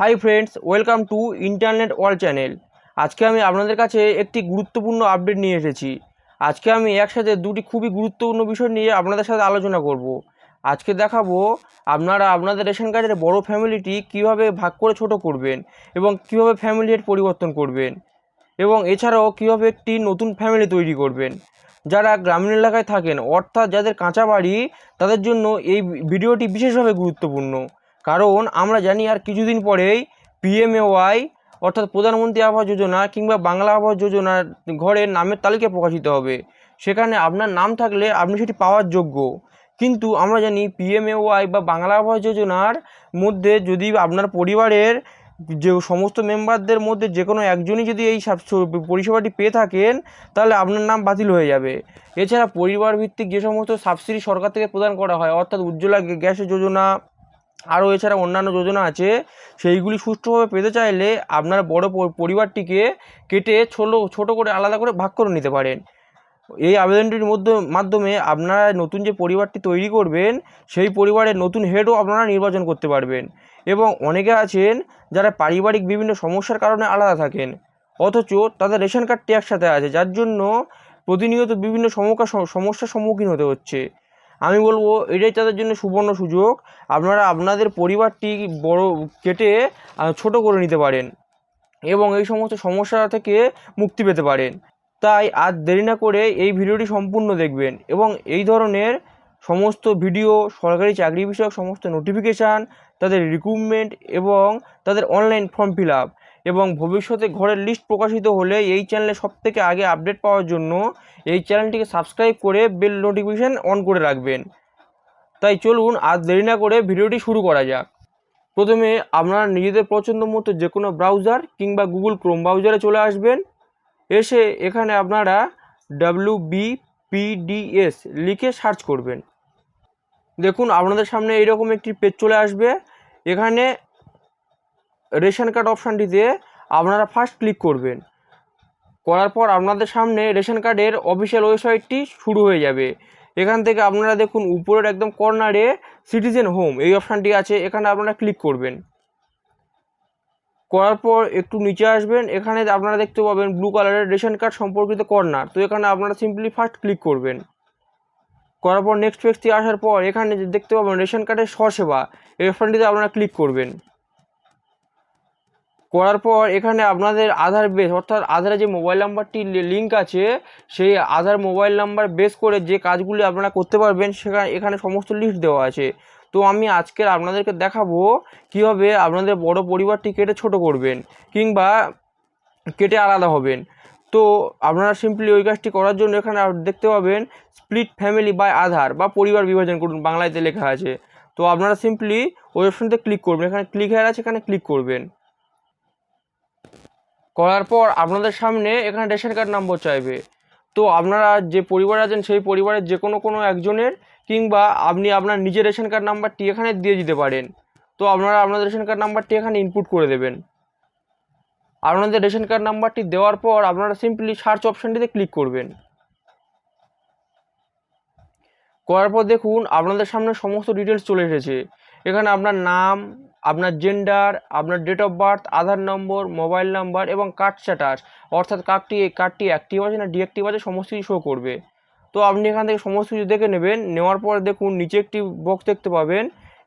Hi friends welcome to internet world channel আজকে আমি আপনাদের কাছে একটি গুরুত্বপূর্ণ আপডেট নিয়ে এসেছি। আজকে আমি একসাথে দুটি খুবই গুরুত্বপূর্ণ বিষয় নিয়ে আপনাদের সাথে আলোচনা করব। আজকে দেখাবো আপনারা আপনাদের রেশন কার্ডের বড় ফ্যামিলিটি কীভাবে ভাগ করে ছোট করবেন এবং কীভাবে ফ্যামিলি পরিবর্তন করবেন। এবং এছাড়াও কীভাবে একটি নতুন ফ্যামিলি তৈরি করবেন। যারা গ্রামীণ এলাকায় থাকেন, অর্থাৎ যাদের কাঁচা বাড়ি, তাদের জন্য এই ভিডিওটি বিশেষভাবে গুরুত্বপূর্ণ। কারণ আমরা জানি আর কিছুদিন পরেই পিএমএওয়াই অর্থাৎ প্রধানমন্ত্রী আবাস যোজনা কিংবা বাংলা আবাস যোজনার ঘরের নামের তালিকা প্রকাশিত হবে। সেখানে আপনার নাম থাকলে আপনি সেটি পাওয়ার যোগ্য। কিন্তু আমরা জানি পিএমএওয়াই বা বাংলা আবাস যোজনার মধ্যে যদি আপনার পরিবারের যে সমস্ত মেম্বারদের মধ্যে যে কোনো একজনই যদি এই পরিষেবাটি পেয়ে থাকেন, তাহলে আপনার নাম বাতিল হয়ে যাবে। এছাড়া পরিবার ভিত্তিক যে সমস্ত সাবসিডি সরকার থেকে প্রদান করা হয়, অর্থাৎ উজ্জ্বলা গ্যা- গ্যাস যোজনা আরও এছাড়া অন্যান্য যোজনা আছে, সেইগুলি সুষ্ঠুভাবে পেতে চাইলে আপনার বড় পরিবারটিকে কেটে ছোটো ছোটো করে আলাদা করে ভাগ করে নিতে পারেন। এই আবেদনটির মধ্যে, মাধ্যমে আপনারা নতুন যে পরিবারটি তৈরি করবেন, সেই পরিবারের নতুন হেডও আপনারা নির্বাচন করতে পারবেন। এবং অনেকে আছেন যারা পারিবারিক বিভিন্ন সমস্যার কারণে আলাদা থাকেন, অথচ তাদের রেশন কার্ডটি একসাথে আছে, যার জন্য প্রতিনিয়ত বিভিন্ন সমস্যার সম্মুখীন হতে হচ্ছে। আমি বলব এটাই তাদের জন্য সুবর্ণ সুযোগ। আপনারা আপনাদের পরিবারটি বড় কেটে ছোট করে নিতে পারেন এবং এই সমস্ত সমস্যা থেকে মুক্তি পেতে পারেন। তাই আর দেরি না করে এই ভিডিওটি সম্পূর্ণ দেখবেন এবং এই ধরনের সমস্ত ভিডিও, সরকারি চাকরি বিষয়ক সমস্ত নোটিফিকেশান তাদের রিক্রুটমেন্ট এবং তাদের অনলাইন ফর্ম ফিল আপ এবং ভবিষ্যতে ঘরের লিস্ট প্রকাশিত হলে এই চ্যানেলে সবথেকে আগে আপডেট পাওয়ার জন্য এই চ্যানেলটিকে সাবস্ক্রাইব করে বেল নোটিফিকেশান অন করে রাখবেন। তাই চলুন আর দেরি না করে ভিডিওটি শুরু করা যাক। প্রথমে আপনারা নিজেদের পছন্দ মতো যে কোনো ব্রাউজার কিংবা গুগল ক্রোম ব্রাউজারে চলে আসবেন। এসে এখানে আপনারা ডাব্লিউ বিপিডিএস লিখে সার্চ করবেন। দেখুন, আপনাদের সামনে এইরকম একটি পেজ চলে আসবে। এখানে রেশন কার্ড অপশানটিতে আপনারা ফার্স্ট ক্লিক করবেন। করার পর আপনাদের সামনে রেশন কার্ডের অফিসিয়াল ওয়েবসাইটটি শুরু হয়ে যাবে। এখান থেকে আপনারা দেখুন, উপরের একদম কর্নারে সিটিজেন হোম এই অপশানটি আছে, এখানে আপনারা ক্লিক করবেন। করার পর একটু নিচে আসবেন, এখানে আপনারা দেখতে পাবেন ব্লু কালারের রেশন কার্ড সম্পর্কিত কর্নার তো এখানে আপনারা সিম্পলি ফার্স্ট ক্লিক করবেন। করার পর নেক্সট পেজটি আসার পর এখানে দেখতে পাবেন রেশন কার্ডের স্বসেবা, এই অপশানটিতে আপনারা ক্লিক করবেন। করার পর এখানে আপনাদের আধার বেস অর্থাৎ আধারে যে মোবাইল নাম্বারটি লিঙ্ক আছে, সেই আধার মোবাইল নাম্বার বেস করে যে কাজগুলি আপনারা করতে পারবেন, সেখানে, এখানে সমস্ত লিস্ট দেওয়া আছে। তো আমি আজকের আপনাদেরকে দেখাবো কীভাবে আপনাদের বড় পরিবারটি কেটে ছোট করবেন, কিংবা কেটে আলাদা হবেন। তো আপনারা সিম্পলি ওই কাজটি করার জন্য এখানে দেখতে পাবেন স্প্লিট ফ্যামিলি বাই আধার বা পরিবার বিভাজন করুন বাংলাতে লেখা আছে। তো আপনারা সিম্পলি ওই অপশনতে ক্লিক করবেন। এখানে ক্লিক হয়ে আছে, এখানে ক্লিক করবেন। করার পর আপনাদের সামনে এখানে রেশন কার্ড নম্বর চাইবে। তো আপনারা যে পরিবার আছেন, সেই পরিবারের যে কোনো কোনো একজনের কিংবা আপনি আপনার নিজের রেশন কার্ড নাম্বারটি এখানে দিয়ে দিতে পারেন। তো আপনারা আপনাদের রেশন কার্ড নাম্বারটি এখানে ইনপুট করে দেবেন। আপনাদের রেশন কার্ড নাম্বারটি দেওয়ার পর আপনারা সিম্পলি সার্চ অপশানটিতে ক্লিক করবেন। করার পর দেখুন, আপনাদের সামনে সমস্ত ডিটেলস চলে এসেছে। এখানে আপনার নাম আপনার জেন্ডার আপনার date of birth Aadhaar number mobile number এবং কার্ড স্ট্যাটাস অর্থাৎ কার্ডটি কার্ডটি অ্যাক্টিভ আছে না ডিঅ্যাক্টিভ আছে, সমস্ত কিছু শো করবে। তো আপনি এখান থেকে সমস্ত কিছু দেখে নেবেন, নেওয়ার পর দেখুন নিচে একটি বক্স দেখতে পাবেন,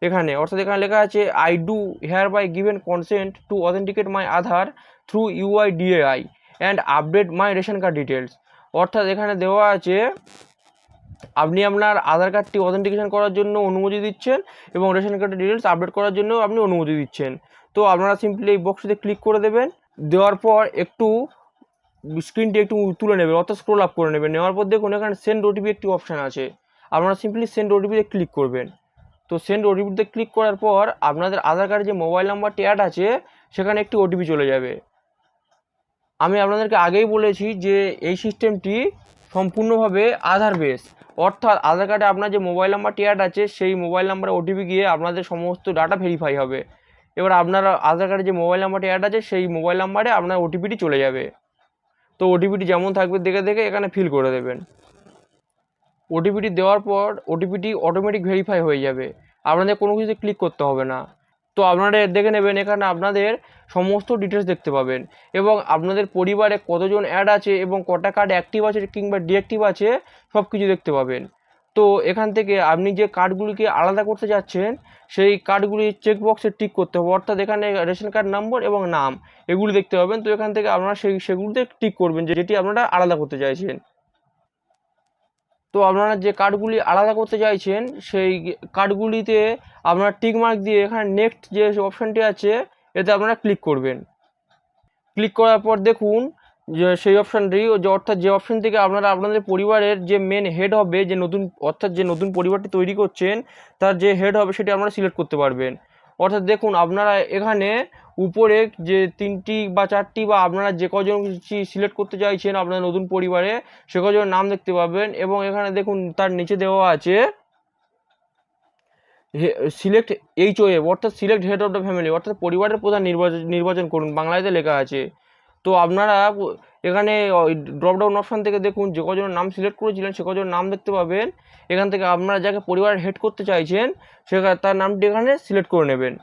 এখানে। অর্থাৎ এখানে লেখা আছে I do hereby given consent to authenticate my Aadhaar through UIDAI and update my ration card details অর্থাৎ এখানে দেওয়া আছে আপনি আপনার আধার কার্ডটি অথেন্টিকেশন করার জন্য অনুমতি দিচ্ছেন এবং রেশন কার্ডের ডিটেলস আপডেট করার জন্য আপনি অনুমতি দিচ্ছেন। তো আপনারা সিম্পলি এই বক্সটিতে ক্লিক করে দেবেন। দেওয়ার পর একটু স্ক্রিনটি একটু তুলে নেবেন, অর্থাৎ স্ক্রোল আপ করে নেবেন। নেওয়ার পর দেখুন এখানে সেন্ড ওটিপি একটি অপশান আছে। আপনারা সিম্পলি সেন্ড ওটিপিতে ক্লিক করবেন। তো সেন্ড ওটিপিতে ক্লিক করার পর আপনাদের আধার কার্ডে যে মোবাইল নাম্বারটি অ্যাড আছে, সেখানে একটি ওটিপি চলে যাবে। আমি আপনাদেরকে আগেই বলেছি যে এই সিস্টেমটি সম্পূর্ণভাবে আধার বেস অর্থাৎ আধার কার্ডে আপনার যে মোবাইল নাম্বারটি অ্যাড আছে, সেই মোবাইল নাম্বারে ওটিপি গিয়ে আপনাদের সমস্ত ডাটা ভেরিফাই হবে। এবার আপনার আধার কার্ডে যে মোবাইল নাম্বারটি অ্যাড আছে, সেই মোবাইল নাম্বারে আপনার ওটিপিটি চলে যাবে। তো ওটিপিটি যেমন থাকবে, দেখে দেখে এখানে ফিল করে দেবেন। ওটিপিটি দেওয়ার পর ওটিপিটি অটোমেটিক ভেরিফাই হয়ে যাবে। আপনাদের কোনো কিছুতে ক্লিক করতে হবে না। তো আপনারা দেখে নেবেন, এখানে আপনাদের সমস্ত ডিটেলস দেখতে পাবেন। এবং আপনাদের পরিবারে কতজন অ্যাড আছে এবং কটা কার্ড অ্যাক্টিভ আছে কিংবা ডিঅ্যাক্টিভ আছে সব কিছু দেখতে পাবেন। তো এখান থেকে আপনি যে কার্ডগুলিকে আলাদা করতে যাচ্ছেন, সেই কার্ডগুলি চেকবক্সে টিক করতে হবে। অর্থাৎ এখানে রেশন কার্ড নম্বর এবং নাম, এগুলি দেখতে পাবেন। তো এখান থেকে আপনারা সেই, সেগুলিতে টিক করবেন যে যেটি আপনারা আলাদা করতে চাইছেন। তো আপনারা যে কার্ডগুলি আলাদা করতে চাইছেন, সেই কার্ডগুলিতে আপনারা টিক মার্ক দিয়ে এখানে নেক্সট যে অপশানটি আছে, এতে আপনারা ক্লিক করবেন। ক্লিক করার পর দেখুন যে সেই অপশানটি যে অর্থাৎ যে অপশান থেকে আপনারা আপনাদের পরিবারের যে মেন হেড হবে, যে নতুন, অর্থাৎ যে নতুন পরিবারটি তৈরি করছেন, তার যে হেড হবে সেটি আপনারা সিলেক্ট করতে পারবেন। অর্থাৎ দেখুন আপনারা এখানে উপরে যে তিনটি বা চারটি বা আপনারা যে কজন সিলেক্ট করতে চাইছেন আপনার নতুন পরিবারে, সে কজনের নাম দেখতে পাবেন এবং এখানে দেখুন তার নিচে দেওয়া আছে সিলেক্ট এইচ ও এফ অর্থাৎ select head of the family অর্থাৎ পরিবারের প্রধান নির্বাচন নির্বাচন করুন বাংলাতে লেখা আছে। তো আপনারা এখানে ড্রপডাউন অপশান থেকে দেখুন, যে কজনের নাম সিলেক্ট করেছিলেন, সে কজনের নাম দেখতে পাবেন। এখান থেকে আপনারা যাকে পরিবারের হেড করতে চাইছেন, সে তার নামটি এখানে সিলেক্ট করে নেবেন।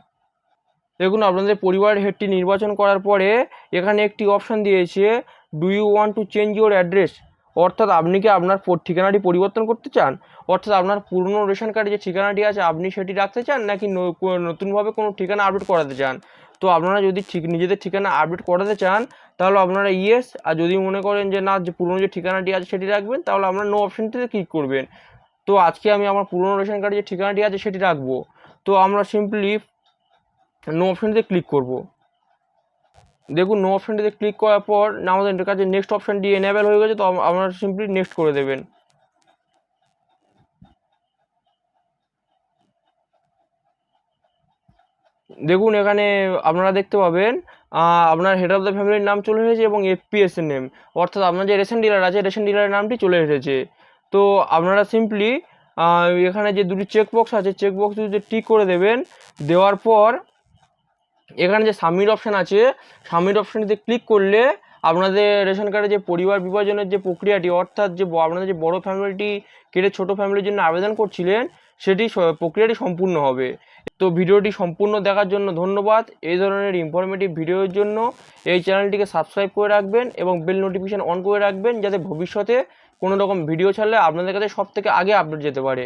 দেখুন, আপনাদের পরিবারের হেডটি নির্বাচন করার পরে এখানে একটি অপশান দিয়েছে do you want to change your address অর্থাৎ আপনি কি আপনার ঠিকানাটি পরিবর্তন করতে চান? অর্থাৎ আপনার পুরনো রেশন কার্ডে যে ঠিকানাটি আছে, আপনি সেটি রাখতে চান, নাকি নতুনভাবে কোনো ঠিকানা আপডেট করাতে চান? তো আপনারা যদি ঠিক নিজেদের ঠিকানা আপডেট করাতে চান তাহলে আপনারা ইয়েস আর যদি মনে করেন যে না, যে পুরনো যে ঠিকানাটি আছে সেটি রাখবেন, তাহলে আপনারা নো অপশানটিতে ক্লিক করবেন। তো আজকে আমি আমার পুরনো রেশন কার্ডে যে ঠিকানাটি আছে সেটি রাখব। তো আমরা সিম্পলি নো অপশানটিতে ক্লিক করব। দেখুন নো অপশানটিতে ক্লিক করার পর আমাদের কাছে নেক্সট অপশানটি এনেবেল হয়ে গেছে, তো আপনারা সিম্পলি নেক্সট করে দেবেন। দেখুন, এখানে আপনারা দেখতে পাবেন আপনার হেড অফ দ্য ফ্যামিলির নাম চলে এসেছে এবং এফপিএস এর নেম অর্থাৎ আপনার যে রেশন ডিলার আছে রেশন ডিলারের নামটি চলে এসেছে। তো আপনারা সিম্পলি এখানে যে দুটি চেক বক্স আছে চেক বক্স দুটিতে টিক করে দেবেন, দেওয়ার পর এখানে যে সাবমিট অপশান আছে সাবমিট অপশানটিতে ক্লিক করলে আপনাদের রেশন কার্ডে যে পরিবার বিভাজনের যে প্রক্রিয়াটি, অর্থাৎ যে আপনাদের যে বড় ফ্যামিলিটি কেটে ছোট ফ্যামিলির জন্য আবেদন করছিলেন সেটি প্রক্রিয়াটি সম্পূর্ণ হবে। তো ভিডিওটি সম্পূর্ণ দেখার জন্য ধন্যবাদ। এই ধরনের ইনফরমেটিভ ভিডিওর জন্য এই চ্যানেলটিকে সাবস্ক্রাইব করে রাখবেন এবং বেল নোটিফিকেশান অন করে রাখবেন যাতে ভবিষ্যতে কোনো রকম ভিডিও ছাড়লে আপনাদের কাছে সব থেকে আগে আপডেট যেতে পারে।